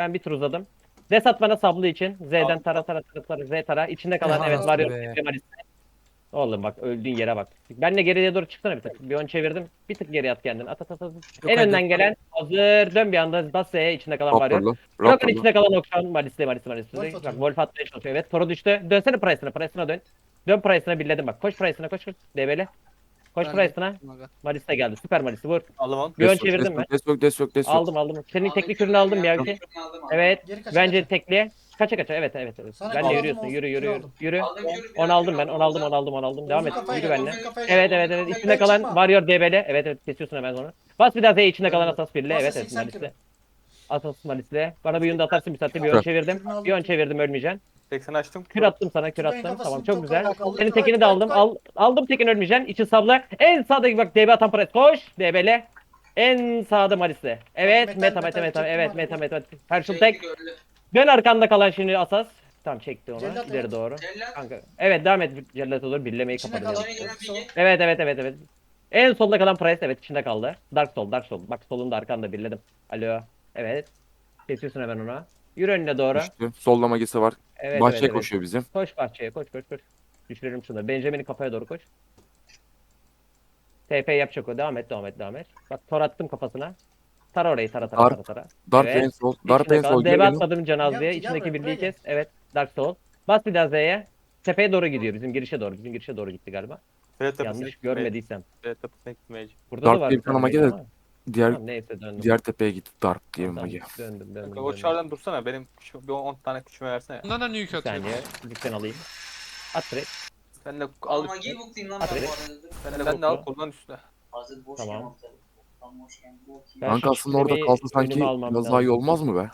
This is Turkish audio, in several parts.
Ben bir tur uzadım. Desat bana sablı için. Z'den tara tara tara tara Z tara. İçinde kalan Ya, evet var ya. be. Oğlum bak öldüğün yere bak. Ben de geriye doğru çıksana bir tık. Bir ön çevirdim. Bir tık geri at kendini. At at at. at. en hadi. önden gelen hazır. Dön bir anda. Bas Z'ye içinde kalan var. Bırakın içinde kalan Okşan. Malisli Malisli Malisli. Bak. Wolf atmaya çalışıyor. Evet Toro düştü. Dönsene Price'ına. Price'ına dön. Dön Price'ına birledim bak. Koş Price'ına koş koş. DB'le. Koş Ben Price'ına. Aga. Malis'te geldi. Süper Malis'te vur. Aldım onu. Bir ön Destek, çevirdim ben. destek, destek, destek. Aldım aldım. Senin teknik ürünü aldım ya. Aldım. Evet. Geri kaça Bence kaça. tekliğe. Kaça kaça evet evet evet. Sana Ben de aldım, yürüyorsun. olsun, Yürü yürü yürü. aldım. Yürü. Aldım, yürü, bir 10 dakika, aldım ben. 10 aldım 10 aldım 10 aldım. Devam et. Kafaya Yürü gel, benimle. uzun kafaya gel. Evet evet evet. İçinde kalan çıkma. Warrior DB'li. Evet evet kesiyorsun hemen onu. Bas bir daha Z içinde kalan Asas birli. Bas, Evet seksen evet kilo. Malis'le. Asas Malis'le. Bana bir yunda atarsın bir saatte bir ön çevirdim. Bir ön çevirdim ölmeyeceksin. 80 açtım. Kür attım sana kür attım. Tamam çok güzel. Senin tekini de aldım. Al, aldım tekin ölmeyeceksin. İçin sabla. En sağdaki bak DB atan pres. Koş. DB'le. En sağda Malis'le. Evet meta meta meta. Evet meta meta. Herschel Çekti, tek. Dön arkanda kalan şimdi Asas. Tamam çekti onu. Cellat, İleri evet. doğru. Cellat. Kanka. Evet devam et. Cellat olur. Birlemeyi kapadı. Sol. Evet evet evet evet. En solda kalan Price evet içinde kaldı. Dark Soul Dark Soul. Bak solunda arkanda birledim. Alo. Evet. Kesiyorsun hemen ona. Yürü önüne doğru. Düştü. Solda magisi var. Evet, Bahçeye evet, evet. koşuyor bizim. Koş bahçeye koş koş koş. Düşürelim şunları. Benjamin'in kafaya doğru koş. TP yapacak o. Devam et devam et devam et. Bak tor attım kafasına. Tara orayı tara tara Dark. tara tara. Dark Evet. en sol. Dark en sol. Gel beni. atmadım Canaz Gel- diye. gel İçindeki birliği kes. Evet. Dark Soul. Bas bir daha Z'ye. Tepeye doğru gidiyor. Bizim girişe doğru. Bizim girişe doğru gitti galiba. Yanlış görmediysem. Burada Dark da var diye bir bir tane tane mage mage de- ama. Diğer Tamam, neyse döndüm. diğer tepeye gitti. Dark diye bir Tamam, magi. Döndüm döndüm. Kanka döndüm. o çağrıdan dursana benim şu, bir 10 tane küçüme versene. Bundan da nuke Bir atıyor. saniye. Lütfen alayım. At direkt. Ben de al Ama üstüne. giy booklayayım lan ben be. bu arada. Ben de, ben de al kullan üstüne. Hazır boş Tamam. tamam. okuyayım. Ben Kanka şu aslında orada çiftliği kalsa sanki önüme almam biraz daha iyi lazım. olmaz mı be?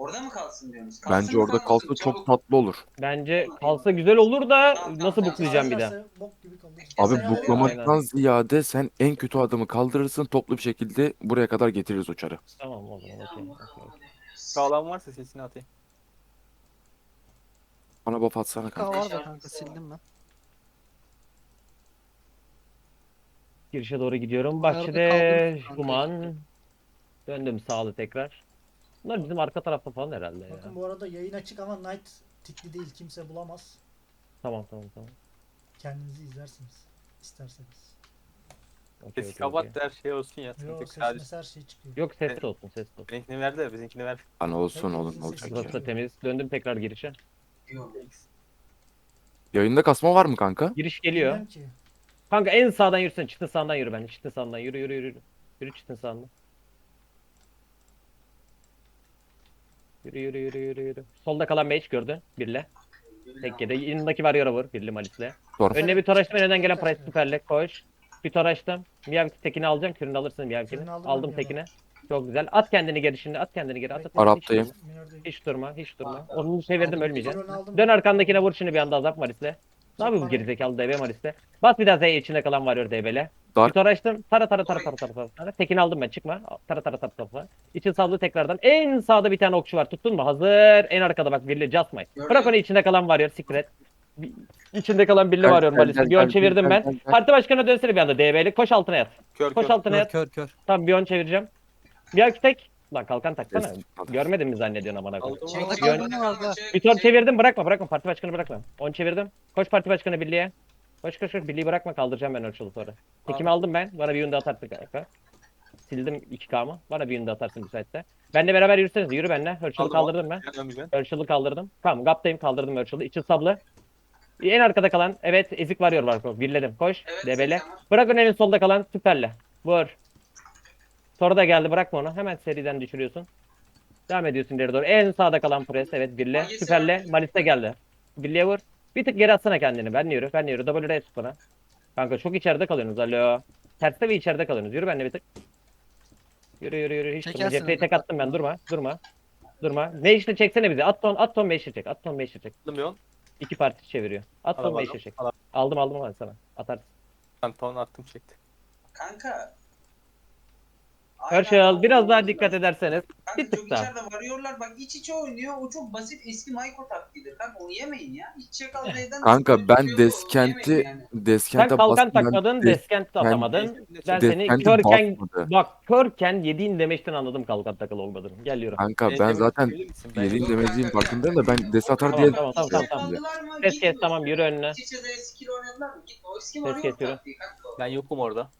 Orada mı kalsın diyorsunuz? Bence mı orada kalsa çok tatlı olur. Bence kalsa güzel olur da nasıl buklayacağım bir daha? Kalırsa Bok gibi kalır. Abi buklamaktan ziyade sen en kötü adımı kaldırırsın toplu bir şekilde buraya kadar getiririz o çarı. Tamam o zaman okey. Okey. Sağlam varsa sesini atayım. Bana buff atsana kanka. var da kanka sildim ben. Girişe doğru gidiyorum. Nerede Bahçede kaldın kanka? Duman. Döndüm sağlı tekrar. Bunlar bizim arka tarafta falan herhalde ya. Bakın bu arada yayın açık ama Night tikli değil kimse bulamaz. Tamam tamam tamam. Kendinizi izlersiniz. isterseniz. Okey, okey, Ses okey. kapat da her şey olsun ya. Yo Sıkıntı yok. her şey çıkıyor. Yok sesli olsun sesli olsun. benimkini verdi de bizimkini ver. Hani olsun oğlum olacak sesi Burası ya. da temiz. Döndüm tekrar girişe. Yok. Yayında kasma var mı kanka? Giriş geliyor. Bilmem ki. Kanka en sağdan yürüsene. Çıktın sağdan yürü ben. Çıktın sağdan yürü yürü yürü. Yürü çıktın sağdan. Yürü yürü yürü yürü yürü. Solda kalan mage gördün. Birle. Tekkede. Yanındaki var yara vur. Birli malisle. Sor. Önüne bir toraştım. Önünden gelen price süperle. Koş. Bir toraştım. Miyavki tekini alacağım. Kürünü alırsın Miyavki'nin. Kürünü aldım Aldım ben tekini. Çok güzel. At kendini geri şimdi. At kendini geri. At, at, at. Arap'tayım. Hiç, Minördeyim. hiç durma. Hiç durma. Onu çevirdim Aldım, ölmeyeceksin. Dön arkandakine vur şimdi bir anda azap Maris'le. Ne yapıyor bu gerizekalı DB Maris'le? Bas bir daha Z içinde kalan varıyor DB'le. Dark. Bir tor açtım. Tara tara tara tara tara tara. Tekini aldım ben çıkma. Tara tara tara tara. İçin saldı tekrardan. En sağda bir tane okçu var. Tuttun mu? Hazır. En arkada bak birli. Gördüm. Bırak onu içinde kalan varıyor. Secret. İçinde kalan birli varıyor ön gel, çevirdim ben. Parti başkanına dönsene bir anda DB'li. Koş altına yat. Kör Koş kör. altına yat. kör kör. Tamam bir ön çevireceğim. Bir tek. Lan kalkan taksana. Görmedin mi zannediyorsun amına koyayım? Çek, onu. çek, Yön- Bir ton çek. çevirdim bırakma bırakma parti başkanı bırakma. On çevirdim. Koş parti başkanı birliğe. Koş koş koş birliği bırakma kaldıracağım ben ölçülü sonra. Tekimi aldım ben. Bana bir yünde atarsın kanka. Sildim 2K'mı. Bana bir yünde atarsın müsaitte. Benle beraber yürüseniz yürü benle. Ölçülü Aldım, kaldırdım ben. Ölçülü kaldırdım. Tamam gaptayım kaldırdım ölçülü. İçi sablı. En arkada kalan evet ezik varıyor var. Birledim. Koş. Evet, Debele. Bırak onun en solda kalan süperle. Vur. Sonra da geldi bırakma onu. Hemen seriden düşürüyorsun. Devam ediyorsun ileri doğru. En sağda kalan pres. Evet birle. Süperle. var. Malis'te geldi. Birliğe vur. Bir tık geri atsana kendini. Ben yürü. Ben yürü. Double R tut bana. Kanka çok içeride kalıyorsunuz. Alo. Terste ve içeride kalıyorsunuz. Yürü benimle bir tık. Yürü yürü yürü. Hiç durma. Onu. tek attım ben. Durma. Durma. Durma. Ne işte çeksene bizi. At ton, at ton 5'i çek. At ton 5'i çek. Aldım bir on. İki parti çeviriyor. At ton. 5'i çek. Aldım aldım ben sana. Atarsın. Ben ton attım çekti. Kanka. Herschel biraz daha dikkat ederseniz. Kanka bir tık daha. içeride varıyorlar bak iç içe oynuyor. O çok basit eski Maiko taktiğidir. Kanka onu yemeyin ya. İç içe kal Z'den Kanka ben yok, Deskent'i yani. Sen Deskent'e kalkan bastım. takmadın, deskent atamadın. Ben seni Deskent'i körken basmadı. bak körken yediğin demeçten anladım kalkan takılı olmadığını. Gel yürü. Kanka Ee, ben demek zaten isteyebilir misin? Ben- farkındayım da ben des atar Tamam, diye tamam, tamam, içe tamam. Ses kes tamam yürü önüne. İç içe de skill oynadılar mı? Gitme. O eski kesiyorum. taktiği kanka. o. Ben yokum orada.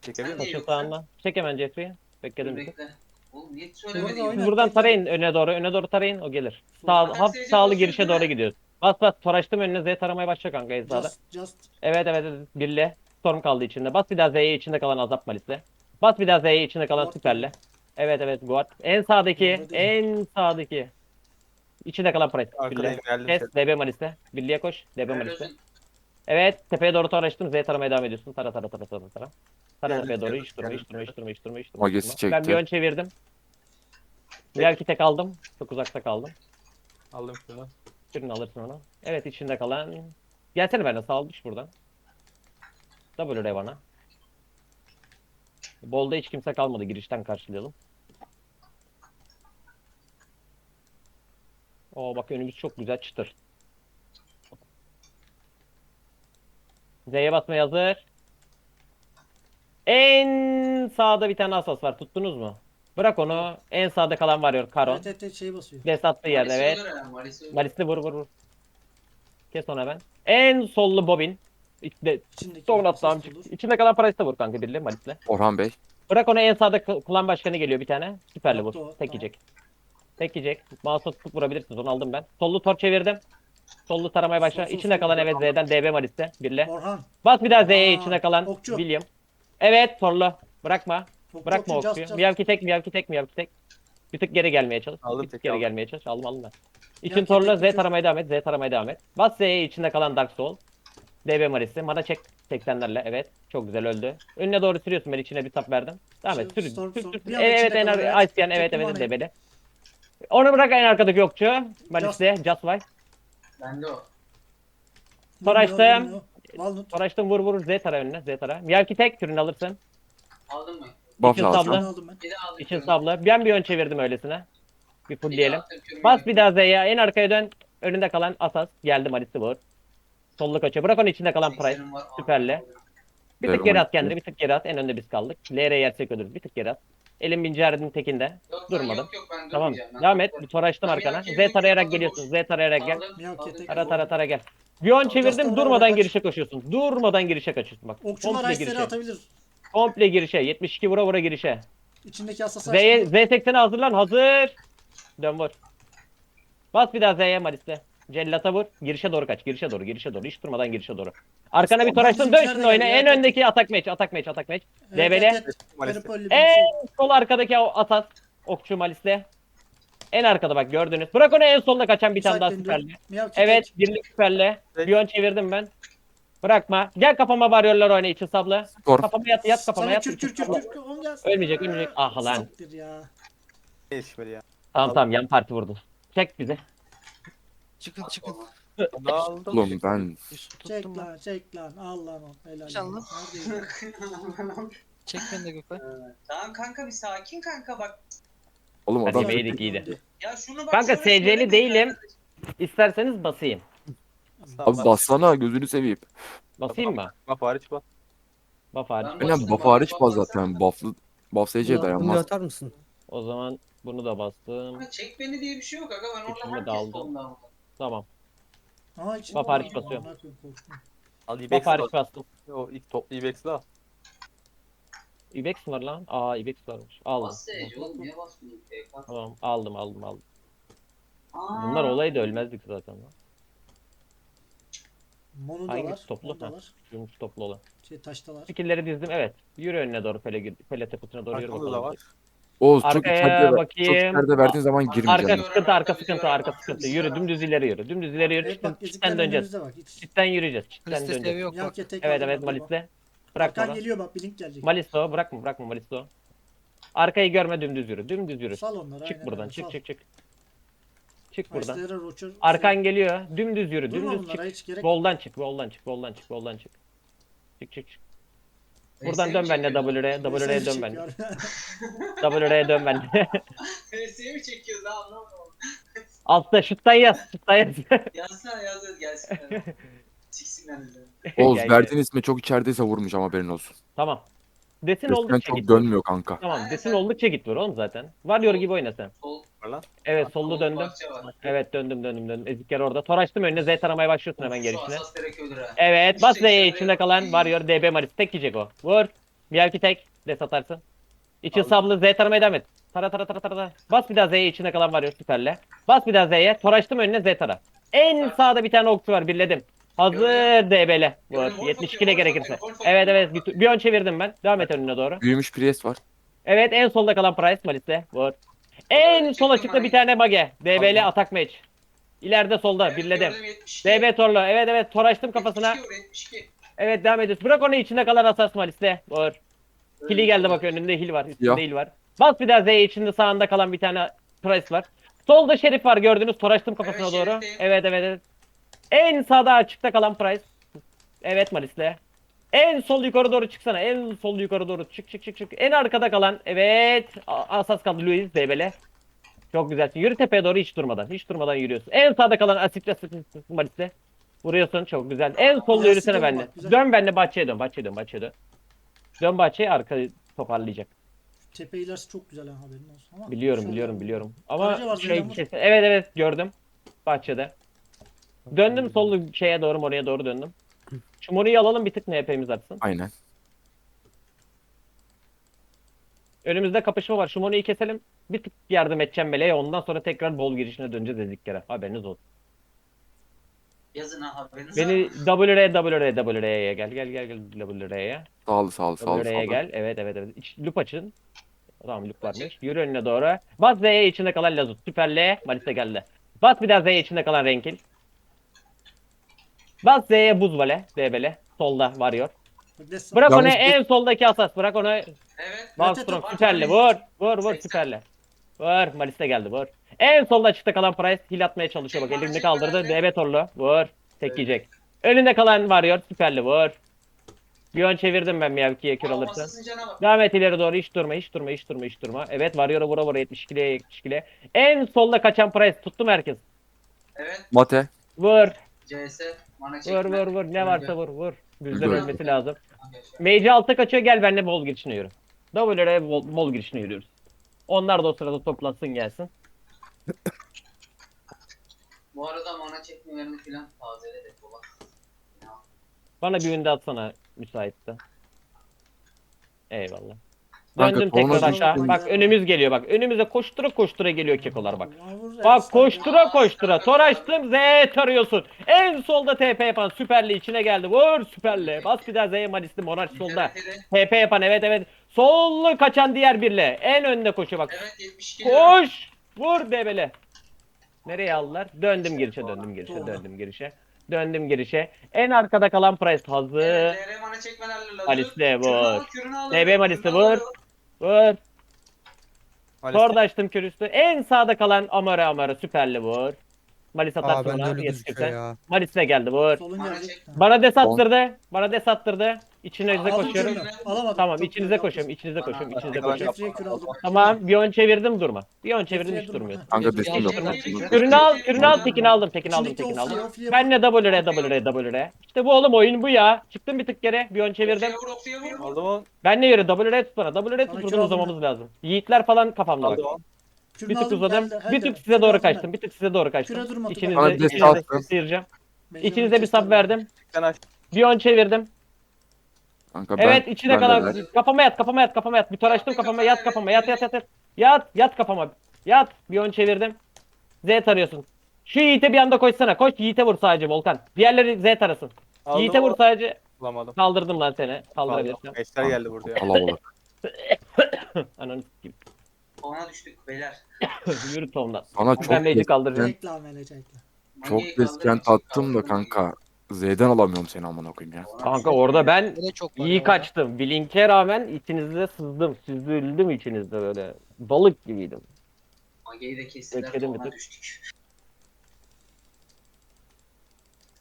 Çekebilir miyim? Koşun sağına. Çek hemen Jeffrey'i. Bekledim. Bekle. Oğlum niye söylemedin? Siz buradan tarayın öne doğru. Öne doğru tarayın o gelir. Sağ, seyirci sağlı girişe doğru gidiyoruz. Bas bas toraştım önüne Z taramaya başla kanka Ezra'da. Just, just. Evet evet evet birle. Storm kaldı içinde. Bas bir daha Z'ye içinde kalan azap malisle. Bas bir daha Z'ye içinde kalan Guard süperle. Evet evet guard. En sağdaki. En sağdaki. İçinde kalan price. Birle. Kes DB malisle. Birliğe koş. DB malisle. Evet tepeye doğru toraştım. Z taramaya devam ediyorsun. Tara tara tara tara tara. Tara Geldim, doğru geldim, hiç durma geldim, hiç durma hiç durma hiç durma hiç durma. Magesi hiç durma. Ben bir çekti. ön çevirdim. Belki tek aldım. Çok uzakta kaldım. Aldım şunu. Birini alırsın onu. Evet içinde kalan. Gelsene benimle sağ ol düş buradan. Double Revan'a. Bolda hiç kimse kalmadı. Girişten karşılayalım. Oo bak önümüz çok güzel çıtır. Z'ye basmaya hazır. En sağda bir tane asas var. Tuttunuz mu? Bırak onu. En sağda kalan var ya Karon. Evet evet evet şey basıyor. Des attığı yerde evet. Malisli vur vur vur. Kes ona ben. En sollu Bobin. İçinde, İçindeki son asas atlam. olur. İçinde kalan parayı da vur kanka birli Malisli. Orhan Bey. Bırak onu en sağda kl- klan başkanı geliyor bir tane. Süperli vur. Yaptı o, Tek tamam. yiyecek. Tek yiyecek. Mouse'a tutup vurabilirsiniz onu aldım ben. Sollu tor çevirdim. Sollu taramaya başla. Sol, sol, İçinde sol. kalan evet Z'den DB Malisli. Birli. Orhan. Bas bir daha Z'ye Aa, içinde kalan okçu. William. Evet torlu. Bırakma. Çok Bırakma çok just, okçuyu. just. Miyavki tek, miyavki tek, miyavki tek. Bir tık geri gelmeye çalış. Aldım bir tık geri aldım. gelmeye çalış. Aldım aldım ben. İçin Miyavki torla tek Z bir taramaya devam et. Z taramaya devam et. Bas Z'ye içinde kalan Dark Soul. DB Maris'i. Mana çek 80'lerle. Evet. Çok güzel öldü. Önüne doğru sürüyorsun. Ben içine bir tap verdim. Devam et. Sür. Bir anda Evet içinde en kalan, ar- evet. Iceyan. Evet Çektim evet manayı. DB'li. Onu bırak en arkadaki yokçu. Maris'le. Just Why. Bende o. Toraştım. Bilmiyor, bilmiyor. Walnut. Toraştım vur vur Z tara önüne. Z tara. Miyavki tek. Kürünü alırsın. Aldın mı? Buff İçin lazım. sabla. Aldım ben. Bir de aldım. İçin sabla. Ben bir ön çevirdim öylesine. Bir Bir de fullleyelim. attım kürünü. Bas bir daha Z'ye. En arkaya dön. Önünde kalan Asas. Geldi Malis'i vur. Sollu kaçıyor. Bırak onu içinde kalan Price. Seksenim var, Süperle. Bir tık geri at kendini. Bir tık geri at. En önde biz kaldık. LR yersek ölürüz. Bir tık geri at. Elin binceridin tekinde. Yok, Durmadım. Yok yok ben Tamam. Ben Devam et. Bir tora açtım arkana. Z tarayarak geliyorsun. Z tarayarak gel. Tara tara tara gel. Bir on çevirdim. Durmadan girişe koşuyorsun. Durmadan girişe kaçıyorsun. Bak. Okçular girişe. atabilir. Komple girişe. 72 vura vura girişe. İçindeki Z'ye, açtım. Z80'e hazırlan. Hazır. Dön vur. Bas bir daha Z'ye Maris'le. Cellata vur. Girişe doğru kaç. Girişe doğru. Girişe doğru. Hiç durmadan girişe doğru. Arkana bir toraştın. Dön şimdi ya. En öndeki atak meç. Atak meç. Atak meç. Bir En şey. sol arkadaki o atas. Okçu Malis'le. En arkada bak gördünüz. Bırak onu en solda kaçan bir tane daha süperli. Evet birlik süperli. Ön çevirdim ben. Bırakma. Gel kafama varıyorlar oyna için sabla. Kafama yat yat kafama yat. kür. On gelsin. Ölmeyecek ölmeyecek. Ah lan. Tamam tamam yan parti vurdu. Çek bizi. Çıkın çıkın. Dağıldım. Oğlum ben Çek Tuttum ben. lan çek lan. Al lan o. Helal. İnşallah. Çek beni de Gökay. Tamam kanka bir sakin kanka bak. oğlum Hadi adam yemeği yedik, iyiydi. Ya şunu bak. Kanka, şöyle söyle SC'li kanka. değilim. İsterseniz basayım. abi bassana gözünü seveyim. Basayım mı? Bak hariç bak. Buff hariç. Ben Benim basıyorum, buff hariç bak, baz zaten. Buff'lı Buff SC'ye Bunu dayanmaz. atar mısın? O zaman bunu da bastım. Ama Çek beni diye bir şey yok aga ben orada İçime herkes daldım. vurdum. Tamam. Aa içinde Bak hariç var. basıyorum. Amına koyayım, korktum. Al Ibex hariç al. bastım. O ilk toplu Ibex'i al. Ibex mi var lan? Aa Ibex varmış. Aldım. Bas SC oğlum niye basmıyorsun? PK. Tamam aldım aldım aldım. Aa, Bunlar olaydı ölmezdik zaten lan. Monodalar. Hangisi toplu? Monodalar. Yumruş toplu olan. Şey taştalar. Skill'leri dizdim evet. Yürü önüne doğru pele, pele tepesine doğru yürü Arkamda da bakalım. var. Oğuz çok Arkaya içeride, çok bakayım. içeride verdiğin zaman Arka- girmeyeceğim. sıkıntı arka sıkıntı arka sıkıntı. Yürü dümdüz ileri yürü. Dümdüz ileri yürü. Evet Çitten, bak çitten döneceğiz. önümüzde bak. Hiç. Çitten yürüyeceğiz. Çitten Liste döneceğiz. yok bak. Tek Evet evet Malis'le. Bırak Arkan onu. geliyor bak bir link gelecek. Malisto bırakma bırakma Malisto. Arkayı görme dümdüz yürü. Dümdüz yürü. Sal onları. Çık aynen buradan öyle, çık sal. çık çık. Çık buradan. Ice'lere roçur. Arkan geliyor. Dümdüz yürü. Durma Dümdüz bunlara çık. hiç gerek yok. Boldan çık. Boldan çık. Boldan çık. Boldan çık. Boldan çık. Çık çık çık. Buradan dön benle? WR'ye. WR'ye dön benle. WR'ye dön benle. VS'ye mi çekiyoruz ha anlamadım. Altta şuttan yaz. Şuttan yaz. Yazsana yaz yaz gelsinler. Çıksınlar bize. Oğuz Gel, verdiğin ismi çok içerideyse vurmayacağım haberin olsun. tamam. Desin Resmen oldukça çok git. dönmüyor kanka. Tamam desin oldukça git vur oğlum zaten. Warrior gibi oyna sen. Sol. Var lan. Evet sollu sol döndüm. bahçe var. Evet döndüm döndüm döndüm. Ezikker orada. Toraştım önüne Z taramaya başlıyorsun hemen Şu gelişine. asas direkt ölür ha. Evet bas İşte Z'ye işte içinde kalan Warrior DB Maris. Tek yiyecek o. Vur. Miyavki tek. Des atarsın. İçin sablı Z taramaya devam et. Tara tara tara tara. tara. Bas bir daha Z'ye içinde kalan Warrior süperle. Bas bir daha Z'ye. Toraştım önüne Z tara. En sağda bir tane okçu var birledim. Hazır DB'le. Gördüm, Vur. gol 72 ile sokuyor, gol gerekirse. sokuyor, gol sokuyor. Evet evet. Bir, bir ön çevirdim ben. Devam et önüne doğru. Büyümüş Priest var. Evet en solda kalan Price Malis'te. Vur. En sol açıkta bir tane Mage. DB'li Aldım. atak match. İleride solda Evet, birledim. gördüm, 72. DB Torlu. Evet evet toraştım kafasına. 72 vur, 72. Evet devam ediyoruz. Bırak onu içinde kalan asas Malis'te. Vur. Hili geldi bak önünde hil var. Üstünde hil var. Bas bir daha Z içinde sağında kalan bir tane Price var. Solda Şerif var gördünüz. Toraştım kafasına Evet, doğru. Evet evet evet. En sağda açıkta kalan Price. Evet Malis'le. En sol yukarı doğru çıksana. En sol yukarı doğru çık çık çık çık. En arkada kalan evet asas kaldı Luis Debele. Çok güzelsin. Yürü tepeye doğru hiç durmadan. Hiç durmadan yürüyorsun. En sağda kalan Asitra Malis'le. Vuruyorsun çok güzel. En solda yürüsene benimle. Dön benimle bahçeye dön. Bahçeye dön. Bahçeye dön. Dön bahçeye arkayı toparlayacak. Tepe ilerisi çok güzel ha haberin olsun ama. Biliyorum şöyle- biliyorum biliyorum. Ama şey, kesin- evet evet gördüm. Bahçede. Döndüm sollu şeye doğru oraya doğru döndüm. Şu Mori'yi alalım bir tık NP'miz artsın. Aynen. Önümüzde kapışma var. Şu Mori'yi keselim. Bir tık yardım edeceğim Mele'ye. Ondan sonra tekrar bol girişine döneceğiz dedik kere. Haberiniz olsun. Yazın ha haberiniz Beni var. WR WR WR'ye gel gel gel gel WR'ye. Sağlı sağlı sağlı WR'ye sağlı. gel. Evet evet evet. İç, loop açın. Tamam loop varmış. Yürü önüne doğru. Bas Z'ye içinde kalan Lazut. Süper L. Malise geldi. Bas bir daha Z'ye içinde kalan Renkil. Bas Z'ye buz vale. DB'le. Solda varıyor. Bırak onu en soldaki asas. Bırak onu. Evet. Malstrom evet, süperli. Vur. Vur vur 80. süperli. Vur. Maliste geldi vur. En solda açıkta kalan Price. Hil atmaya çalışıyor bak. Elini kaldırdı. DB torlu. Vur. Tek yiyecek. Önünde kalan varıyor. Süperli vur. Bir ön çevirdim ben Miyavki'ye kür Aa, alırsa. masasın cana bak. Devam et ileri doğru hiç durma hiç durma hiç durma hiç durma. Evet varıyor vura vura 72'liye 72'liye. En solda kaçan Price tuttum herkes. Evet. Mate. Vur CS. Mana vur çekme. vur vur ne varsa vur vur. Bizden Güzel. ölmesi lazım. Arkadaşlar. Mage altta kaçıyor gel benimle bol girişine yürü. W'lere bol, bol girişine yürüyoruz. Onlar da o sırada toplansın gelsin. Bu arada mana çekmelerini filan tazele de baba. Ya. Bana bir ünde atsana müsaitte. Eyvallah. Kanka, Döndüm tekrar aşağı. Bak önümüz geliyor bak. Önümüze koştura koştura geliyor kekolar bak. Bak koştura koştura. Tor açtım Z tarıyorsun. En solda TP yapan süperli içine geldi. Vur süperli. Bas bir daha Z'ye Malisli Monarch solda. TP yapan evet evet. Sollu kaçan diğer birle. En önde koşuyor bak. Evet 72 lira. Koş. Vur debele. Nereye aldılar? Döndüm girişe döndüm girişe döndüm girişe. Döndüm girişe. En arkada kalan Price hazır. Evet, LR mana çekmelerle lazım. Vur. kürünü al, DB Malisli kürünü vur. Vur. Maalesef. Torda açtım körüstü. En sağda kalan Amara Amara süperli vur. Malis Aa atarsın bende ona öyle yetişirse. gözüküyor ya. Geldi vur. Solun. Ha. Bana des attırdı. Bana des attırdı. İçinize Aldım koşuyorum. kürünü. Alamadım. Tamam Çok içinize güzel koşuyorum. yaptın. içinize koşuyorum. içinize Bana- koşuyorum. Jeffrey'e kür aldım. Tamam bir ön çevirdim durma. Bir ön çevirdim hiç durmuyor. Kanka durma. yok. Kürünü al, kürünü al, tekini aldım, tekini aldım, İçindeki tekini aldım. fliye, o fliye Ben de WR, WR, WR. İşte bu oğlum oyun bu ya. Çıktım bir tık geri, bir ön çevirdim. Oksiye vur, oksiye vur. Aldım onu. Ben ne yürü, WR tut bana, WR tut Sana buradan kür aldım uzamamız lazım. Yiğitler falan kafamda bak. Aldım onu. Kürünü Bir tık aldım, uzadım, bir tık size Kürünü doğru aldım ben. kaçtım, bir tık size doğru kaçtım. Küre. İçinize, Bana destek içinize sıyıracağım. Bir sap kestim. verdim. Sen aç. Bir ön çevirdim. Kanka ben, Evet içine ben de kalan ver. kafama yat kafama yat kafama yat. Bir tor açtım kafama yat kafama yat yat yat yat. Yat yat kafama. Yat bir ön çevirdim. Z tarıyorsun. Şu Yiğit'e bir anda koşsana. Koş Yiğit'e vur sadece Volkan. Diğerleri Z tarasın. Aldım Yiğit'e vur sadece. Bulamadım. Kaldırdım lan seni. Aldım. Kaldırabilirsem. Eşler geldi burada ya. Kalabalık. Ananı s**eyim. Ona düştük beyler. Yürü Tom'dan. Sana çok des- kaldıracağım. Çok deskent attım da kanka. Z'den alamıyorum seni amına koyayım ya. Kanka orada ben çok var iyi ya. kaçtım. Blink'e rağmen içinizde sızdım. Süzüldüm içinizde böyle. Balık gibiydim. Mangeyi de kestiler. Bir tık. düştük.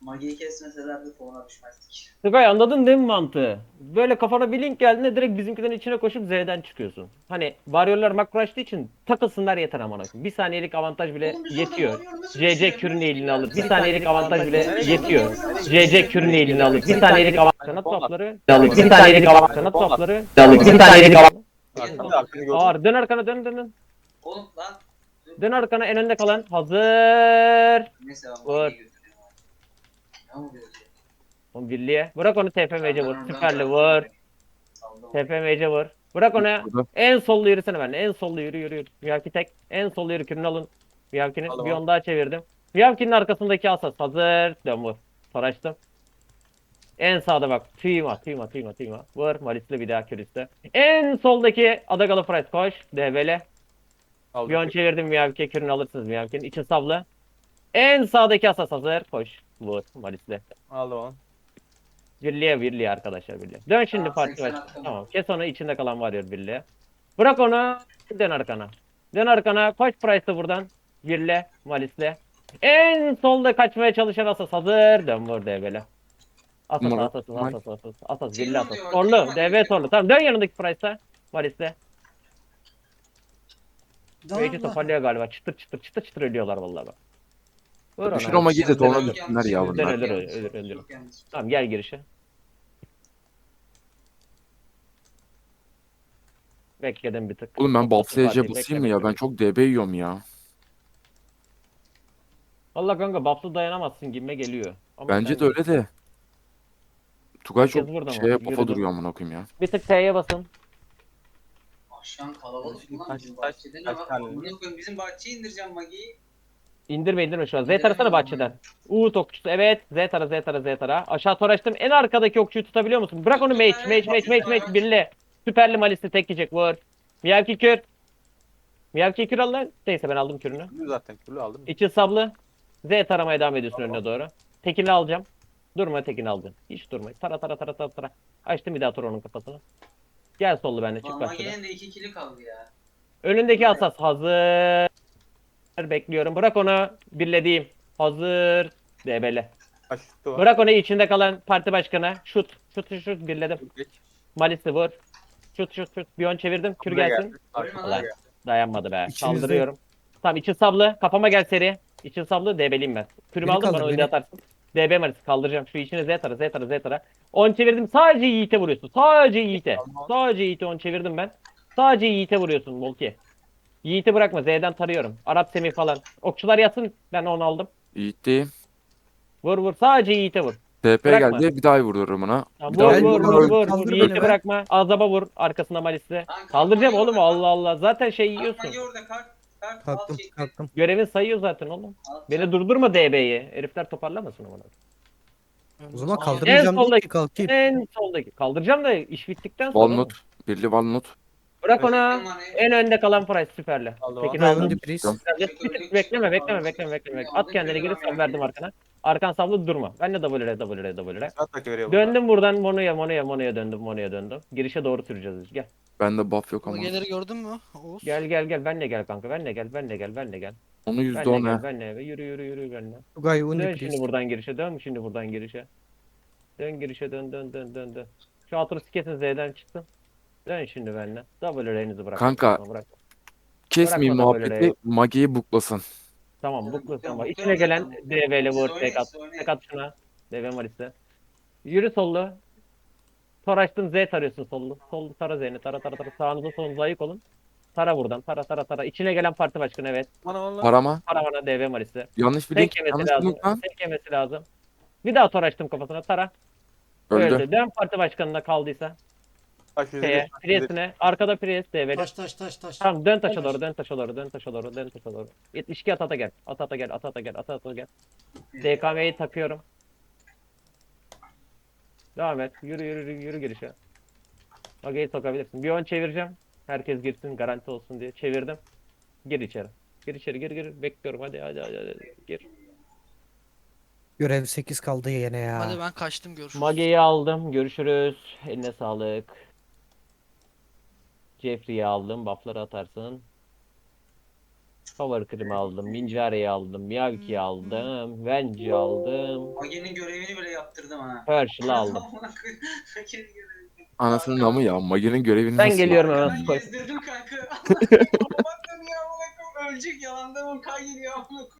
Magi'yi kesmeseler de tona düşmezdik. Tugay anladın değil mi mantığı? Böyle kafana bir link geldiğinde direkt bizimkilerin içine koşup Z'den çıkıyorsun. Hani varyorlar makro açtığı için takılsınlar yeter amına koyayım. Bir saniyelik avantaj bile Oğlum biz orada yetiyor. Warrior'u nasıl CC kürünü eline ya? alır. Bir saniyelik avantaj bile yetiyor. CC kürünü eline alır. Bir saniyelik avantaj. Kanat Bomba. lafları. Bir saniyelik avantaj. Kanat lafları. Bir saniyelik avantaj. Arkanda arkını gördüm. Ağır. Dön arkana dön dön dön. Oğlum lan. Dön arkana en önde kalan. Hazır. Neyse ben Vur. Magi'yi Oğlum birliğe. Bırak onu TFMC vur. Süperli vur. TFMC vur. Bırak onu. Burada. En sollu yürüsene ben. En sollu yürü yürü yürü. Miyavki tek. En sollu yürü kürünü alın. Miyavki'nin bir on daha çevirdim. Miyavki'nin arkasındaki asas. Hazır. Dön vur. Saraçtım. En sağda bak. Tüyma, tüyma, tüyma, tüyma. Vur. Malisli bir daha kürüste. En soldaki Adagalı Price koş. Aldım. Bir on çevirdim Miyavki'ye kürünü alırsınız Miyavki'nin. için sablı. En sağdaki asas hazır. Koş. Vur. Malisli. Aldım onu. Birliğe birliğe arkadaşlar birliğe. Dön şimdi Tamam, parti 80 baş. attım. Tamam. Kes onu içinde kalan var ya birliğe. Bırak onu. Dön arkana. Dön arkana. Koş Price'ı buradan. Birle. Malis'le. En solda kaçmaya çalışan Asas hazır. Dön vur DB'le. Asas Murat, Asas. Asas Asas. Asas Kim birle Asas. Torlu. DB torlu. Tamam dön yanındaki Price'a. Malis'le. Beyci toparlıyor galiba. Çıtır çıtır çıtır çıtır ölüyorlar vallahi bak. Vur Düşür ona. ama git yanlış, düşsünler ya bunlar. Ölür, ölür, ölür. çok yanlış. Tamam gel girişe. Bekledim bir tık. Oğlum ben Çok buff basın SC Fatih, basayım bekle, mı ya? bekle. Ben çok DB yiyorum ya. Valla kanka buff'lı dayanamazsın gibime geliyor. Ama Bence de öyle de. Tugay çok Herkes burada mı? şeye kafa Yürüdüm. duruyor amına koyayım ya. Bir tık T'ye basın. Aşağı kalabalık mı lan Kaç- bizim kaç- bahçede ne kaç var? tane? Amına koyayım bizim bahçeye indireceğim Magi'yi. İndirme indirme şu an. Z tarasana bahçeden. Uğut okçusu evet. Z tara Z tara Z tara. Aşağı toraştım. En arkadaki okçuyu tutabiliyor musun? Bırak onu mage mage mage mage mage birli. Süperli malisi tek yiyecek vur. Miyavki kür. Miyavki kür al lan. Neyse ben aldım kürünü. Zaten küllü aldım. İçi sablı. Z taramaya devam ediyorsun önüne doğru. Tekini alacağım. Durma tekini aldın. Hiç durma. Tara tara tara tara tara. Açtım bir daha tor onun kafasını. Gel sollu bende çık Lan başladı. Magi'nin de iki kili kaldı ya. Önündeki asas hazır. Bekliyorum. Bırak onu birlediğim. Hazır. Debele. Var. Bırak onu içinde kalan parti başkanı. Şut. Şut şut şut birledim. Malis'i vur. Şut şut şut. Bir on çevirdim. Kür Buraya gelsin. geldi. Ölme Allah. lan. Dayanmadı be. İçinizde. Kaldırıyorum. Tamam için sablı. Kafama gel seri. İçin sablı. DB'liyim ben. Kürümü Beni aldım bana beni. atarsın. DB Malis kaldıracağım. Şu içine Z tara Z tara Z tara. 10 çevirdim. Sadece Yiğit'e vuruyorsun. Sadece Yiğit'e. Sadece Yiğit'e 10 çevirdim ben. Sadece Yiğit'e vuruyorsun Volki. Yiğit'i bırakma. Z'den tarıyorum. Arap Semih falan. Okçular yatsın. Ben onu aldım. Yiğit'ti. Vur vur. Sadece Yiğit'e vur. TP Bırakma. geldi bir daha vururum ona. Bir vur, daha vur, vururum. vur, vur, vur. kaldır Yiğit'i beni bırakma. Azaba vur. Arkasına Malis'le. Kaldıracağım oğlum. Allah Allah. Zaten şey yiyorsun. Magi orada kalk. Kalk. Kalktım al şey- kalktım. Görevin sayıyor zaten oğlum. Beni durdurma DB'yi. Herifler toparlamasın onu. O zaman En kaldırmayacağım değil soldaki- ki kalkayım. En soldaki. Kaldıracağım da iş bittikten sonra. Walnut. Birli Walnut. Bırak Mani. En önde kalan Price süperle. Tekini aldım. tık Bekleme bekleme bekleme bekleme. At kendini geri sen verdim arkana. Arkan sablı durma. Ben de WR WR WR. Döndüm buradan Mono'ya Mono'ya Mono'ya döndüm Mono'ya döndüm. Girişe doğru süreceğiz. Gel. Bende buff yok ama. Mageleri gördün mü? Oğuz. Gel gel gel benle gel kanka. Benle gel benle gel benle gel. Onu Benle yüzde on ha. benle gel. Yürü yürü yürü benle. Tugay Undi Dön Priest. şimdi buradan girişe. Dön şimdi buradan girişe. Dön girişe dön dön dön dön dön. Şu altını siketin Z'den çıktın. Dön şimdi benle. WR'nizi bırak. Kanka. Bırak. Kesmeyin Bırakma da böyle muhabbeti. Magi'yi buklasın. Tamam Ya, bu ya, ama bu içine gelen. DV'li vur tek at. Tek at şuna. DV Maris'e. Yürü sollu. Tor açtın Z tarıyorsun sollu. Sollu tara Z'ni tara tara tara. Sağınıza solunuza ayık olun. Tara buradan. Tara tara tara. İçine gelen parti başkanı evet. Bana bana. Parama. Tara bana DV Maris'e. Yanlış bir link. Tek yemesi Yanlış bir lazım. link lan. Tek yemesi lazım. Bir daha tor açtım kafasına. Tara. Öldü. Öldü. Dön parti başkanına kaldıysa. Kaç yüzde Şeye. geç, kaç yüzde- Priest'ine. Arkada Priest DV'li. Taş taş taş taş. Tamam dön taşa doğru, dön taşa doğru, dön taşa doğru, dön taşa doğru. 72 at ata gel. At ata gel, at ata gel, at ata gel. DKM'yi takıyorum. Devam et. Yürü yürü yürü, yürü girişe. Mage'yi sokabilirsin. Bir ön çevireceğim. Herkes girsin garanti olsun diye. Çevirdim. Gir içeri. Gir içeri gir gir. Bekliyorum hadi hadi hadi. hadi. Gir. Görev 8 kaldı yine ya. Hadi ben kaçtım görüşürüz. Mage'yi aldım. Görüşürüz. Eline sağlık. Jeffrey'i aldım. Buff'ları atarsın. Power Cream aldım. Minjari'yi aldım. Miyavki'yi aldım. Venci aldım. Mage'nin görevini bile yaptırdım ha. Herschel'ı aldım. Mage'nin görevini. Anasının namı ya. Magi'nin görevini Ben nasıl geliyorum Ben hemen. Koy. gezdirdim kanka. Bak ya amına koyayım ölecek yalandan o kay geliyor amına koyayım.